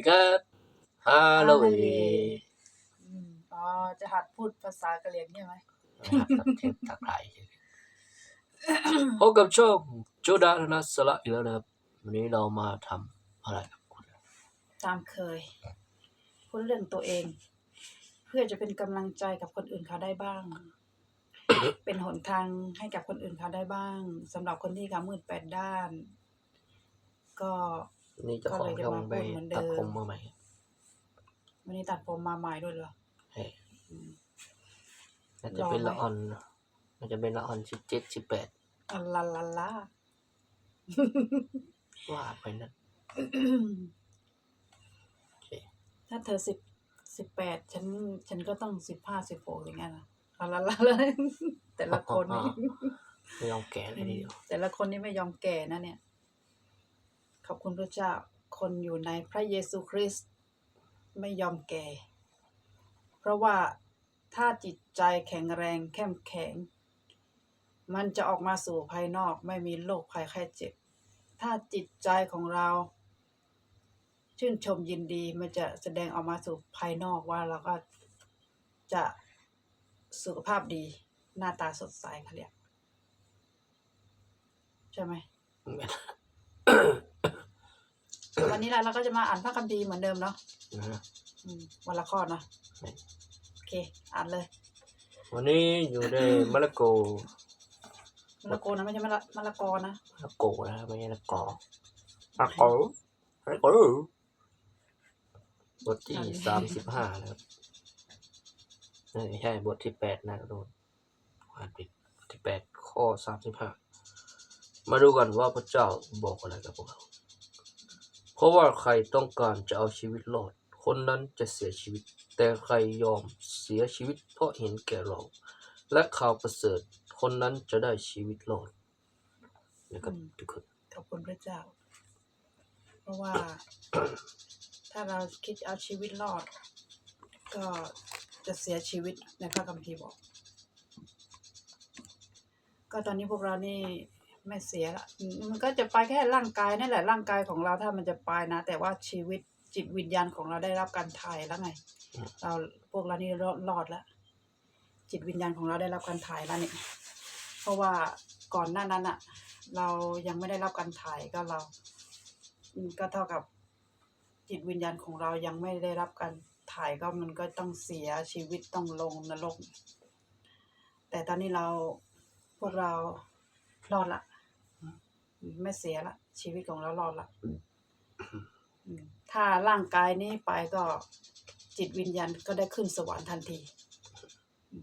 ดีครับฮัลโหลฮัลโหลอืมอ๋อ จะหัดพูดภาษากะเหรี่ยงใช่ไหมนะครับเทปทักทายพบกับช่องโจดาธนสระอีกแล้วนะครับ วันนี้เรามาทำอะไรครับคุณตามเคยพูดเรื่องตัวเอง เพื่อจะเป็นกำลังใจกับคนอื่นเขาได้บ้าง เป็นหนทางให้กับคนอื่นเขาได้บ้างสำหรับคนที่ขามืดแปดด้าน ก็ นี่เจะของก็เลยจะช่องมาไปพูดเหมือนเดิมตัดผมมาใหม่วันนี้ตัดผมมาใหม่ด้วยเหรอเฮ้ยอืมน่าจะเป็นรอไหมละออนน่าจะเป็นละออนสิบเจ็ดสิบแปดอัลลาลาลา ว่าไปนั่นโอเคถ้าเธอสิบสิบแปดฉัน ฉันก็ต้องสิบห้าสิบหกอย่างเงี้ยนะอัลลาลาลาแต่ละคนนี่ไม่ยอมแก่เลยทีเดียวแต่ละคนนี่ไม่ยอมแก่นะเนี่ยข อบคุณพระเจ้าคนอยู่ในพระเยซูคริสต์ไม่ยอมแก่ เพราะว่าถ้าจิตใจแข็งแรงเข้มแข็ง มันจะออกมาสู่ภายนอกไม่มีโรคภัยไข้เจ็บ ถ้าจิตใจของเรา ชื่นชมยินดีมันจะแสดงออกมาสู่ภายนอกว่าเราก็จะสุขภาพดีหน้าตาสดใสเขาเรียกใช่ไหม วันนี้แหละเราก็จะมาอ่านพระคัมภีร์เหมือนเดิมเนาะนะฮะอืมวันละข้อเนาะใช่โอเค อ่านเลย วันนี้อยู่ในมะละโกมะละกอนะไม่ใช่มะละมะละกอนะมะละโกนะครับไม่ใช่ละกอมะละโกมะละโกบทที่สามสิบห้านะครับไม่ใช่บทที่แปดนะโดนอ่านผิดบทที่แปดข้อสามสิบห้ามาดูกันว่าพระเจ้าบอกอะไรกับพวกเรา เพราะว่าใครต้องการจะเอาชีวิตรอด คนนั้นจะเสียชีวิต แต่ใครยอมเสียชีวิตเพราะเห็นแก่เรา และข่าวประเสริฐ คนนั้นจะได้ชีวิตรอดนะครับทุกคนขอบคุณพระเจ้า เพราะว่า ถ้าเราคิดเอาชีวิตรอด ก็จะเสียชีวิตในพระคัมภีร์บอก ก็ตอนนี้พวกเรานี่ ไม่เสียละมันก็จะไปแค่ร่างกายนั่นแหละร่างกายของเราถ้ามันจะไปนะ แต่ว่าชีวิตจิตวิญญาณของเราได้รับการถ่ายแล้วไง เราพวกเรานี่รอดรอดแล้วจิตวิญญาณของเราได้รับการถ่ายแล้วเนี่ยเพราะว่าก่อนหน้านั้นอะเรายังไม่ได้รับการถ่ายก็เรา ก็เท่ากับจิตวิญญาณของเรายังไม่ได้รับการถ่ายก็มันก็ต้องเสียชีวิตต้องลงนรก แต่ตอนนี้เราพวกเรารอดละ ไม่เสียละ ชีวิตของเรารอดละอืมถ้าร่างกายนี้ไปก็จิตวิญญาณก็ได้ขึ้นสวรรค์ทันที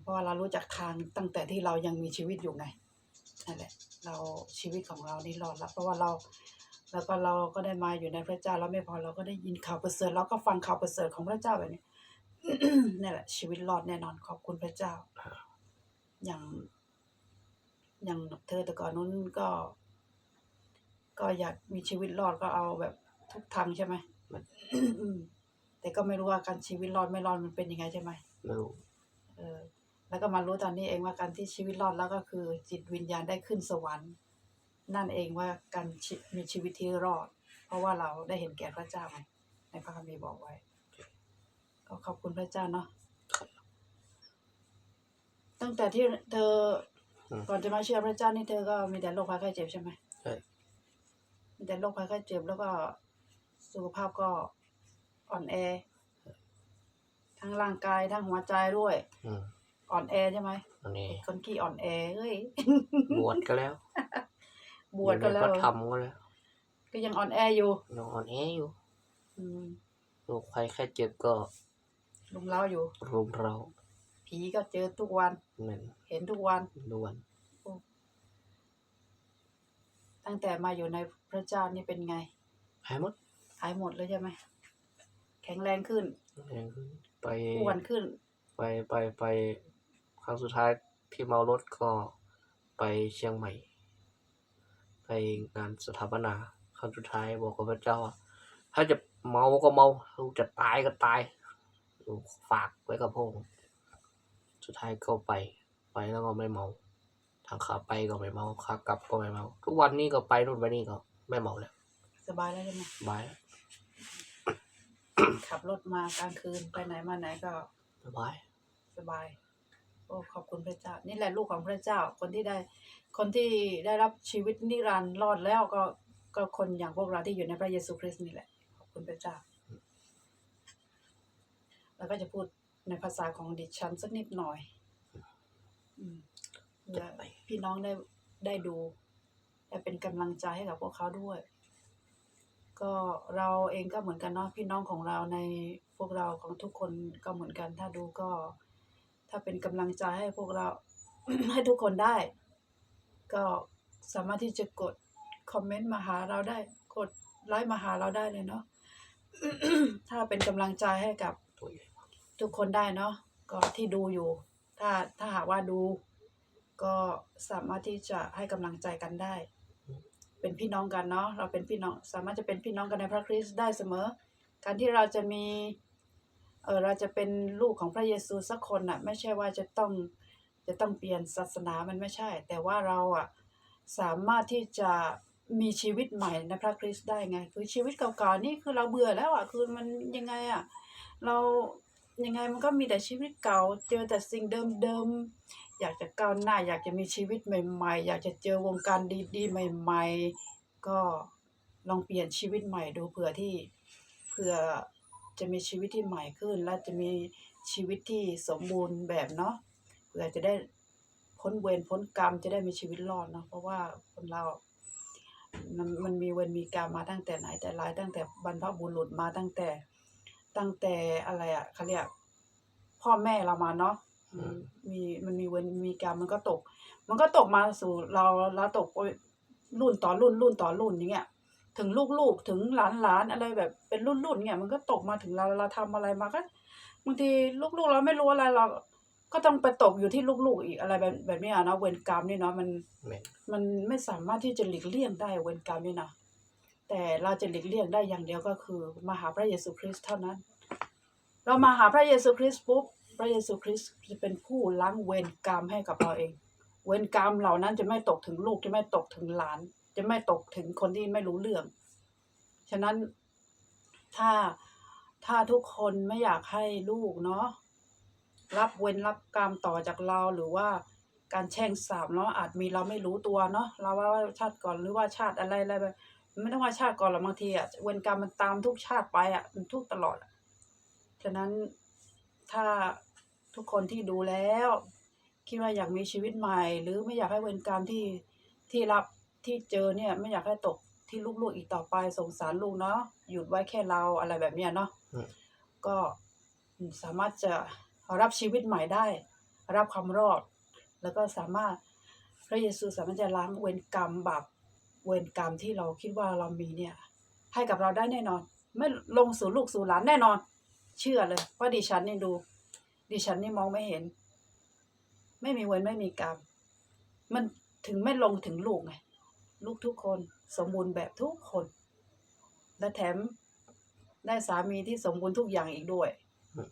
เพราะว่าเรารู้จักทางตั้งแต่ที่เรายังมีชีวิตอยู่ไงนั่นแหละ เราชีวิตของเรานี่รอดละเพราะว่าเรา แล้วก็เราก็ได้มาอยู่ในพระเจ้าแล้วไม่พอเราก็ได้ยินข่าวประเสริฐเราก็ฟังข่าวประเสริฐของพระเจ้าแบบนี้นี่แหละ ชีวิตรอดแน่นอนขอบคุณพระเจ้า อย่างอย่างเธอแต่ก่อนนู้นก็ ก็อยากมีชีวิตรอดก็เอาแบบทุกทางใช่ไหมอืมแต่ก็ไม่รู้ว่าการชีวิตรอดไม่รอดมันเป็นยังไงใช่ไหมไม่รู้เออ แล้วก็มารู้ตอนนี้เองว่าการที่ชีวิตรอดแล้วก็คือ จิตวิญญาณได้ขึ้นสวรรค์ นั่นเองว่าการชีมีชีวิตที่รอด เพราะว่าเราได้เห็นแก่พระเจ้าไงในพระคัมภีร์บอกไว้ ก็ขอบคุณพระเจ้าเนาะตั้งแต่ที่เธออืมก่อนจะมาเชื่อพระเจ้านี่เธอก็มีแต่โรคภัยไข้เจ็บใช่ไหมใช่ มีแต่โรคภัยไข้เจ็บแล้วก็สุขภาพก็อ่อนแอ ทั้งร่างกายทั้งหัวใจด้วย อืมอ่อนแอใช่ไหมอันนี้คนขี้อ่อนแอเฮ้ย บวชก็แล้วบวชก็แล้วอยู่ในพระธรรมก็แล้ว ก็ยังอ่อนแออยู่นอนแออยู่อืมโรคภัยแค่เจ็บก็ลุมเล้าอยู่รุมเราผีก็เจอทุกวัน เหมือนเห็นทุกวันล้วน ตั้งแต่มาอยู่ในพระเจ้านี่เป็นไง หายหมดหายหมดเลยใช่ไหมแข็งแรงขึ้นแรงขึ้น ไปอ้วนขึ้น ไปไปไปครั้งสุดท้ายที่เมารถก็ไปเชียงใหม่ ไปงานสถาปนาครั้งสุดท้ายบอกกับพระเจ้าว่าถ้าจะเมาก็เมาถ้าจะตายก็ตายฝากไว้กับพระองค์สุดท้ายก็ไป ไปแล้วก็ไม่เมา ทางขาไปก็ไม่เมาขากลับก็ไม่เมา ทุกวันนี้ก็ไปนู่นไปนี่ก็ไม่เมาแล้วสบายแล้วใช่ไหมบายแล้วขับรถมากลางคืนไปไหนมาไหนก็สบายสบาย โอ้ขอบคุณพระเจ้า นี่แหละลูกของพระเจ้า คนที่ได้ คนที่ได้รับชีวิตนิรันดร์รอดแล้วก็ก็คนอย่างพวกเราที่อยู่ในพระเยซูคริสต์นี่แหละ ขอบคุณพระเจ้า แล้วก็จะพูดในภาษาของดิฉันสักนิดหน่อย อืม เพื่อพี่น้องได้ได้ดูและเป็นกำลังใจให้กับพวกเขาด้วย ก็เราเองก็เหมือนกันเนาะพี่น้องของเราในพวกเราของทุกคนก็เหมือนกัน ถ้าดูก็ ถ้าเป็นกำลังใจให้พวกเรา ให้ทุกคนได้ ก็สามารถที่จะกดคอมเมนต์มาหาเราได้ กดไลค์มาหาเราได้เลยเนาะถ้าเป็นกำลังใจให้กับตัวใหญ่ทุกคนได้เนาะก็ที่ดูอยู่ ถ้าถ้าหากว่าดู ก็สามารถที่จะให้กำลังใจกันได้ เป็นพี่น้องกันเนาะเราเป็นพี่น้องสามารถจะเป็นพี่น้องกันในพระคริสต์ได้เสมอ การที่เราจะมีเออเราจะเป็นลูกของพระเยซูสักคนน่ะ ไม่ใช่ว่าจะต้องจะต้องเปลี่ยนศาสนามันไม่ใช่ แต่ว่าเราอะสามารถที่จะมีชีวิตใหม่ในพระคริสต์ได้ไง คือชีวิตเก่าๆนี่คือเราเบื่อแล้วอะคือมันยังไงอะเรายังไงมันก็มีแต่ชีวิตเก่าเจอแต่สิ่งเดิมๆ อยากจะก้าวหน้า อยากจะมีชีวิตใหม่ ๆ อยากจะเจอวงการดีๆ ใหม่ ๆ ก็ลองเปลี่ยนชีวิตใหม่ดูเผื่อที่เผื่อจะมีชีวิตที่ใหม่ขึ้น และจะมีชีวิตที่สมบูรณ์แบบเนาะเผื่อจะได้พ้นเวรพ้นกรรมจะได้มีชีวิตรอดเนาะเพราะว่าคนเรา มันมันมีเวรมีกรรมมาตั้งแต่ไหนแต่ไรตั้งแต่บรรพบุรุษมาตั้งแต่ตั้งแต่อะไรอะเขาเรียกพ่อแม่เรามาเนาะ มมีมันมีเวรมีกรรมมันก็ตก มันก็ตกมาสู่เราแล้วตกไปรุ่นต่อรุ่นรุ่นต่อรุ่นอย่างเงี้ยถึงลูกๆถึงหลานๆอะไรแบบเป็นรุ่นๆเงี้ยมันก็ตกมาถึงเราเราทำอะไรมาก็บางทีลูกๆเราไม่รู้อะไรเราก็ต้องไปตกอยู่ที่ลูกๆอีกอะไรแบบแบบนี้อะเนาะเวรกรรมนี่เนาะมันแม่นมันไม่สามารถที่จะหลีกเลี่ยงได้เวรกรรมนี่นะแต่เราจะหลีกเลี่ยงได้อย่างเดียวก็คือมาหาพระเยซูคริสต์เท่านั้น เรามาหาพระเยซูคริสต์ปุ๊บ พระเยซูคริสต์จะเป็นผู้ล้างเวรกรรมให้กับเราเอง เวรกรรมเหล่านั้นจะไม่ตกถึงลูกจะไม่ตกถึงหลาน จะไม่ตกถึงคนที่ไม่รู้เรื่อง ฉะนั้นถ้าถ้าทุกคนไม่อยากให้ลูกเนาะรับเวรรับกรรมต่อจากเราหรือว่าการแช่งสาบเนาะอาจมีเราไม่รู้ตัวเนาะเราว่าชาติก่อนหรือว่าชาติอะไรอะไรแบบไม่ต้องว่าชาติก่อนหรอกบางทีอะเวรกรรมมันตามทุกชาติไปอะมันทุกตลอดอะฉะนั้นถ้า ทุกคนที่ดูแล้ว คิดว่าอยากมีชีวิตใหม่ หรือไม่อยากให้เวรกรรมที่ที่รับที่เจอเนี่ยไม่อยากให้ตกที่ลูกๆอีกต่อไปสงสารลูกเนาะหยุดไว้แค่เราอะไรแบบเนี้ยเนาะอืมก็สามารถจะรับชีวิตใหม่ได้ รับความรอด แล้วก็สามารถพระเยซูสามารถจะล้างเวรกรรมบาปเวรกรรมที่เราคิดว่าเรามีเนี่ย ให้กับเราได้แน่นอน ไม่ลงสู่ลูกสู่หลานแน่นอน เชื่อเลยว่าดิฉันนี่ดู ดิฉันนี่มองไม่เห็น ไม่มีเวรไม่มีกรรม มันถึงไม่ลงถึงลูกไง ลูกทุกคนสมบูรณ์แบบทุกคน และแถมได้สามีที่สมบูรณ์ทุกอย่างอีกด้วย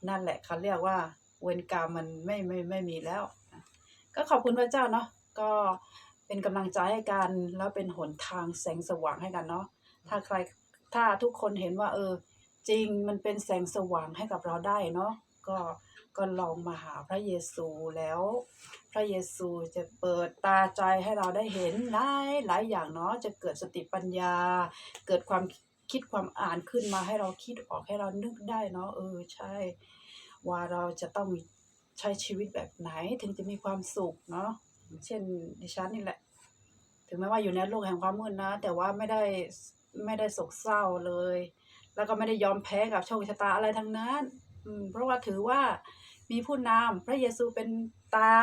นั่นแหละเขาเรียกว่า เวรกรรมมันไม่ไม่ไม่มีแล้ว ก็ขอบคุณพระเจ้าเนาะ ก็เป็นกำลังใจให้กันแล้วเป็นหนทางแสงสว่างให้กันเนาะ ถ้าใครถ้าทุกคนเห็นว่า เออ จริงมันเป็นแสงสว่างให้กับเราได้เนาะ ก็ก็ลองมาหาพระเยซูแล้ว พระเยซูจะเปิดตาใจให้เราได้เห็นหลายหลายอย่างเนาะจะเกิดสติปัญญา เกิดความคิดความอ่านขึ้นมาให้เราคิดออกให้เรานึกได้เนาะเออใช่ ว่าเราจะต้องมีใช้ชีวิตแบบไหนถึงจะมีความสุขเนาะเช่นดิฉันนี่แหละ ถึงแม้ว่าอยู่ในโลกแห่งความมืดนะ แต่ว่าไม่ได้ไม่ได้โศกเศร้าเลย แล้วก็ไม่ได้ยอมแพ้กับโชคชะตาอะไรทั้งนั้น อืมเพราะว่าถือว่ามีผู้นำพระเยซูเป็นตา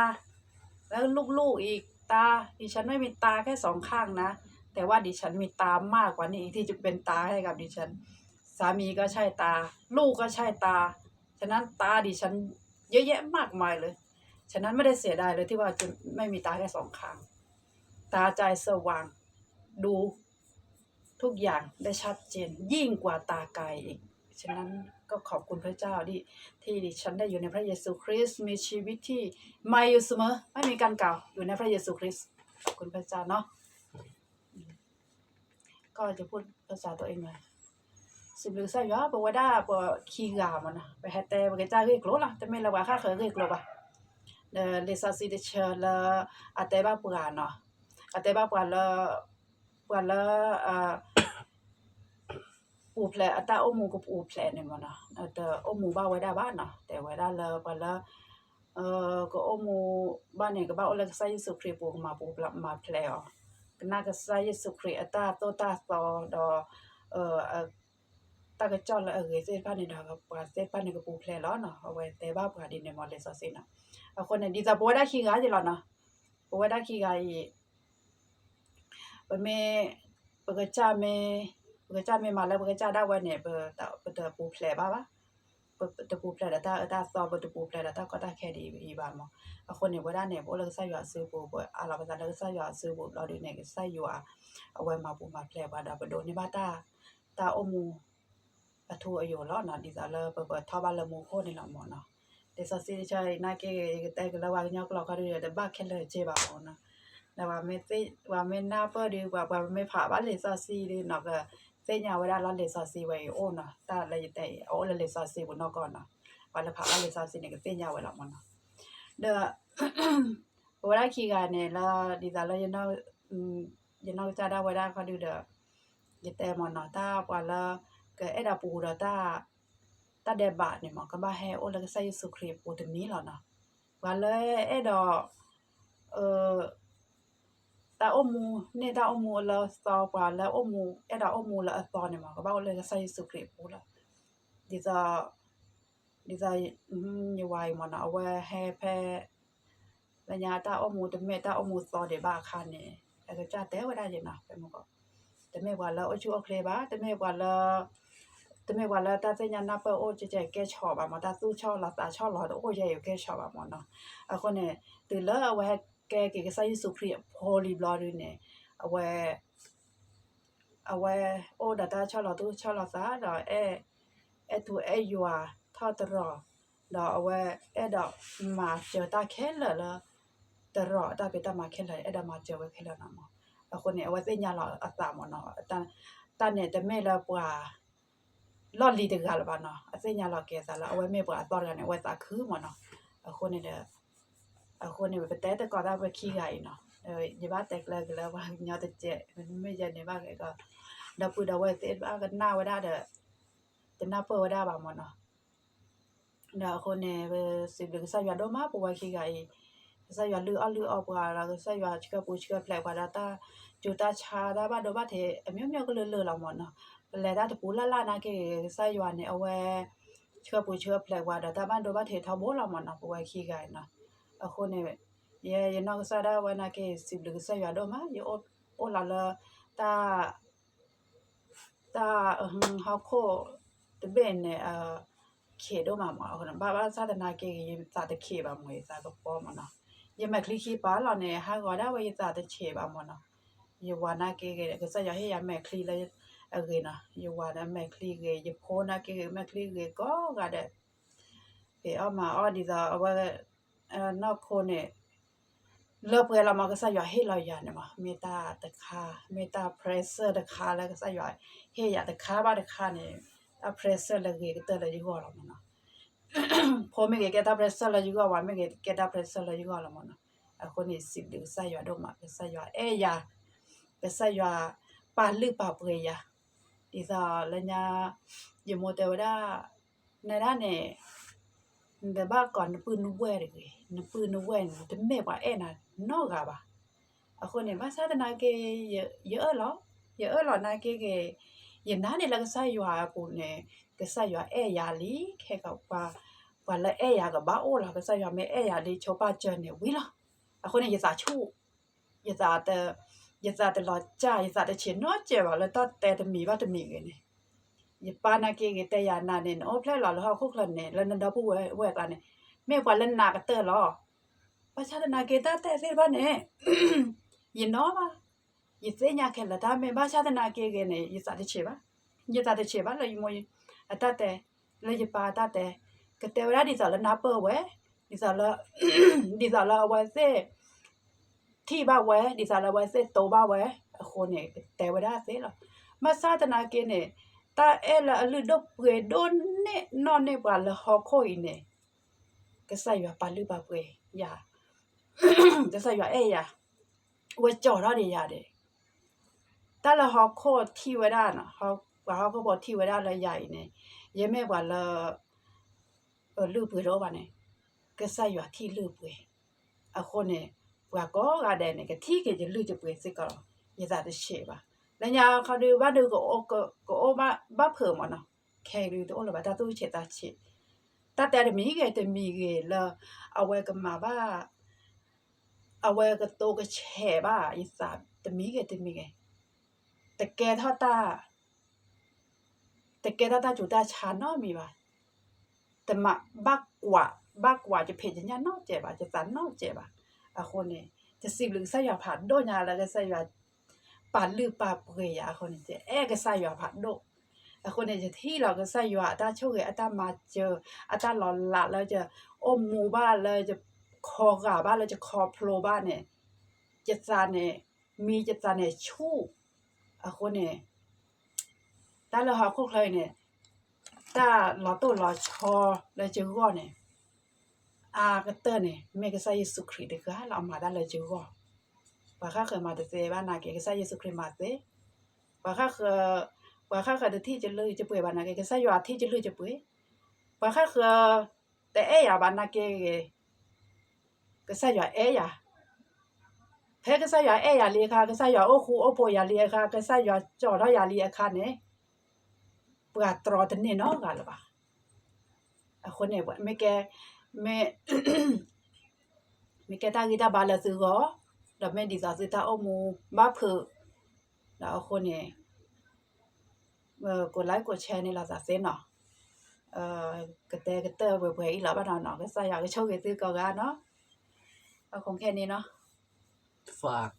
แล้วลูกๆอีกตา ดิฉันไม่มีตาแค่สองข้างนะ แต่ว่าดิฉันมีตามากกว่านี้ที่จะเป็นตาให้กับดิฉัน สามีก็ใช่ตา ลูกก็ใช่ตา ฉะนั้นตาดิฉันเยอะแยะมากมายเลย ฉะนั้นไม่ได้เสียดายเลยที่ว่าจะไม่มีตาแค่สองข้าง ตาใจสว่างดูทุกอย่างได้ชัดเจนยิ่งกว่าตากายอีก ฉะนั้นก็ขอบคุณพระเจ้าที่ที่ดิฉันได้อยู่ในพระเยซูคริสต์มีชีวิตที่ใหม่อยู่เสมอไม่มีการเก่าอยู่ในพระเยซูคริสต์ขอบคุณพระเจ้าเนาะก็จะพูดภาษาตัวเองหน่อยสิบลูใส่ยาปวดาปวขี้กามันนะไปหาแต่ไปกระจาเรียกโลละแต่ไม่ละว่าค่าเคยเรียกโลบะเดเลซาซิเดเชละอาแต่บ้าปวาเนาะอาแต่บ้าปวาละปวาละอ่า ปูแผลอาตาอมูก็ปูแผลเนี่ยมันนะแต่อมูบ้าไว้ได้บ้านเนาะแต่ไว้ได้ละปวาละเอ่อก็อมูบ้านเนี่ยก็บ้าเอาเลยใส่สุครีปูมาปูมาแผลอ๋อก็น่าก็ใส่สุครีอาตาโตตาซอดอเอ่อ ta cái cho là ở cái dây pan này đó và dây pan này cái bù ple đó nó ở vậy tế bào cả đi này mà lấy sao xin nó ởคนnày đi ra bố đã khi gái gì là nó bố đã khi gái bố mẹ bố cái cha mẹ bố cái cha mẹ mà là bố cái cha đã vậy này bố tạo bố tạo bù ple ba ba bố tạo bù ple là ta ta so bố tạo bù ple là ta có ta khe đi đi ba mà ởคน ပကကြမေမာလပကကြဒါဝနေပတပတပူဖလေပါပါပတပူဖလေတာတာဆောပတပူဖလေတာကတာခဲဒီဒီပါမအခုနေဝဒနေဘောလဆရွာဆူပူပအလာပတာလဆရွာဆူပူလော်ဒီနေဆရွာအဝဲမှာပူမှာဖလေပါတာပဒိုနေပါတာတာအမူအထူအယောလောနော်ဒီစားလပပထဘလမူခိုနေလောမောနော်ဒီစစီချိုင်နာကေတဲကလဝါညောကလောက်ခရရတဲ့ဘခဲလေချေပါအောင်နော်ဒါပါမေသိဝါမေနာပေါ်ဒီဝါပါမေဖာပါလေစစီလေးနော်က စေညာဝရလာလေစစီဝေအိုနော်တာလေတဲ့အိုလေလေစစီဘနော်ကောနော်ဘာလဖာလေစစီနေကစေညာဝရမောနော်ဒါဝရခီကနေလာဒီစားလရနောရနောကြတာဝရခါဒူဒရတဲ့မောနော်တာပွာလာ cái ấy là bù đó ta ta đẹp bạn này mà các ba hè ô là cái say sự khỉ bù từ mí တာအမှုနေတာအမှုလာစောပါလာအမှုအဲ့ဒါအမှုလာအစောနေမှာကဘာလဲဆိုင်စုခရပူလာဒီသာဒီသာညဝိုင်မနာအဝဲဟဲဖဲပညာတာအမှုတမေတာအမှုစောတယ်ဘာခါနေအဲ့ဒါကြတဲ့ဝရရင်နာပဲမကောတမေဘွာလာအချိုအခလေပါတမေဘွာလာတမေဘွာလာတာစညာနာပေါ်အိုကြကြကဲချော်ပါမတာသူချော်လာတာချော်လာတော့အိုရဲ့ကဲချော်ပါမနော်အခုနဲ့ဒီလာဝဲ ကဲကဲဆိုင်စုခရီပိုလီဘလာရင်းနဲ့အဝဲအဝဲအိုဒတာချောလာသူချောလာစားတော့အဲအဲသူအဲယွာထောက်တော့တော့အဝဲအဲ့တော့မာကျတာခဲလာလာတရောတာပေတာမာခဲလာအဲ့ဒါမာကျဝဲခဲလာနော်အခုနေအဝသိညာလောအသာမနော်တန်တန်နေတမဲလာပွာလော်လီတကလာပါနော်အသိညာလောကဲစားလာအဝဲမဲပွာတော့ရနေဝဲစာခူးမနော်အခုနေတဲ့ အခုနေပတဲတကောတာပဲခီးရိုင်နော်အဲညဘာတက်လာကလာဘာညတဲ့ကျမဲရနေပါကေကဒပူဒဝဲတဲ့ဘာကနာဝဒါတဲ့တနာပေါ်ဝဒါပါမနော်ဒါအခုနေပဲစိဘကစားရတော့မှာပွားခီးရိုင်ဆက်ရွာလူအလူအောက်ပွားလာဆက်ရွာချကပူချကဖလက်ပွားတာတာဂျူတာချာတာဘာတော့ဘာတဲ့အမျိုးမျိုးကလလလောမနော်ပလဲတာတပူလာလာနာကေဆက်ရွာနေအဝဲချကပူချကဖလက်ပွားတာတာဘာတော့ဘာတဲ့ထောက်ဘောလောမနော်ပွားခီကိုင်နော် အခုနေရေရနောကစားရဝနာကေစိဘလကစားရတော့မယောအိုလာလာတာတာဟောက်ခိုတဘင်းနဲ့အာခေတော့မှာမဟုတ်နော်ဘာဘာသာတနာကေရေသာတခေပါမွေသာတော့ပေါ်မနော်ရမကလိခိပါလာနေဟာကောဒါဝေသာတချေပါမနော်ယေဝနာကေကေကစားရဟေရမကလိလေအကေနာယေဝနာမကလိကေယေဖိုနာကေမကလိကေကောကတဲ့ေအမအော်ဒီသာအဝဲ နောက်ခိုနဲ့လောပွဲလာမကစားရဟေလာရနမမေတ္တာတခါမေတ္တာပရက်ဆာတခါလည်းကစားရဟေရတခါပါတခါနဲ့အပရက်ဆာလည်းကြီးတယ်လည်းယူရအောင်နော်ဖော်မေကတာပရက်ဆာလည်းယူရပါမေကတာပရက်ဆာလည်းယူရအောင်နော်အခုနေစစ်လူစားရတော့မှာစားရအဲရစားရပါလိပါပွဲရဒီစားလညာယမတော်ရနာရနဲ့ แต่บ้าก่อนนปืนนแวเลยนปืนนแวงแต่แม่ว่าเอ็น่ะนอกกะบ่ะอะคนเนี่ยว่าซาตนาเกเยอะเยอะเหรอเยอะเหรอนาเกเกရင်နားနေလကဆိုင်ရွာကိုနေကဆိုင်ရွာအဲ့ရလီခဲကပါပါလဲအဲ့ရကဘာအိုလာကဆိုင်ရွာမဲအဲ့ရလေးချောပါချန်နေဝီလာအခုနေရစာချူရစာတဲ့ရစာတဲ့လောကြရစာတဲ့ချင်းတော့ကျပါလဲတော့တဲ့တမီပါတမီကနေ ပါနာကေကတဲ့ရနာနေနော်ဖလက်လာလောခုခလနေလန်ဒါပူဝဲဝဲကလာနေမေကွာလန်နာကတဲ့လောပါချာနာကေတာတဲ့ဖေးပါနေယင်နော်ပါယစ်စညာခဲလာဒါမေပါချာနာကေကေနေယစ်စားတဲ့ချေပါညစ်စားတဲ့ချေပါလေမွေအတတဲ့လေရပါတတဲ့ကတဲ့ဝရဒီစားလနာပေါ်ဝဲဒီစားလဒီစားလဝဲစေတီပါဝဲဒီစားလဝဲစေတောပါဝဲအခုနေတဲ့ဝရစေလောမဆာတနာကေနေ ta e la lu do pwe don ne no ne ba la ho ko i ne cái sai ya pa lu ba pwe ya cái sai ya e ya we cho ra de ya de ta la ho ko thi wa da na ho ba ho ko bo thi wa da la ya i ne ye me ba la lu pwe ro ba ne cái sai ya thi lu pwe a ko ne wa ko ga de ne cái thi ke je lu je pwe se ka ye za de she ba လညာခါဒီဘာဒကိုအကကိုဘာဘာဖမနခဲရီတော့လဘာတာ 那伢看到把那个哦个个哦把把破嘛呢，开了都了吧，他都去他去，他带了米个的米个了，啊我个嘛吧，啊我个多个切吧，一啥的米个的米个，得给他打，得给他打就打钱那米吧，得嘛把瓜把瓜就骗人家闹结吧，就咱闹结吧，啊后呢，就心里啥要怕，多伢那个啥要。 ปาลือป่าเปรยาคนนี้จะแอ้ก็ใส่ยาผัดโดคนนี้จะที่เราก็ใส่ยาตาช่วยอาตามาเจออตาหลอนละแล้วจะอมหมู่บ้านเลยจะคอกาบ้านแล้วจะคอโผล่บ้านเนี่ยจะจานเนี่ยมีจะจานเนี่ยชู่อคนเนี่ยตาเราหาคุกเลยเนี่ยตาเราตัวเราชอแล้วจะก็เนี่ยอากระเตอร์เนี่ยแม่ก็ใส่สุคริสต์เด็กก็ให้เรามาได้เลยจะก็ဘာ wakha kha ma de se ba na ke sa yesu kri ma se wakha kha wakha kha de thi je lu je pwe ba na ke sa yo a thi je lu je pwe wakha kha te e ya ba na ke ke sa yo e ya thế cái sao giờ e ya li kha cái sao giờ ô khu ô po ya li kha cái sao giờ cho đó ya li kha nè bữa trò thế này nó gà là bà คนเนี่ยไม่แกไม่ไม่แกตากีตาบาลซื้อก็ da me di za zi ta o mu ba phu da o kho ne ko lai ko che ne la za se no cái tê cái tê vừa vừa ý là bắt đầu nó cái sai cái châu cái tư cầu ra nó. Và không khen đi nó. Và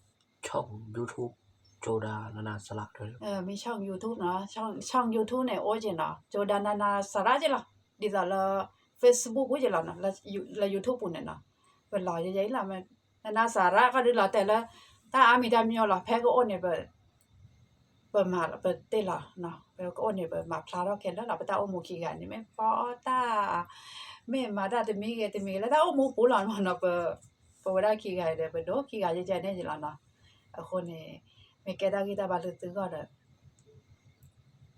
trong youtube châu đa nana salad rồi. Ờ mình trong youtube nó trong trong youtube này ôi gì nó châu đa nana salad chứ là đi giờ là facebook của gì nó là là youtube của này nó và lo như vậy là mà นานาสาระก็ดูหรอแต่ละถ้าอามีดามีหรอแพ้ก็อ้นเนี่ยเปิดเปิมาเปิดเต้หรอเนาะเปิดก็อ้นเนี่ยเปิดมาพลาดเราแค่แล้วหรอไปตาโอโมูขีกันนี่ไม่พอตาไม่มาได้แต่มีเกแต่มีแล้วถ้าโอมูปูหลอนมันเนาะเปิดเปิดได้ขีกันเดี๋ยวเปดูคีกันใจเนี่ยจีหลอนเนาะคนเนี่ยไม่แกได้กีตาบาลืตื้อก็เด้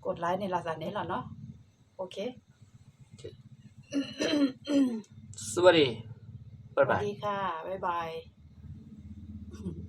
กดไลค์ในลาซาเน่หรอเนาะโอเคสวัสดีบ๊ายบายสวัสดีค่ะ บ๊ายบาย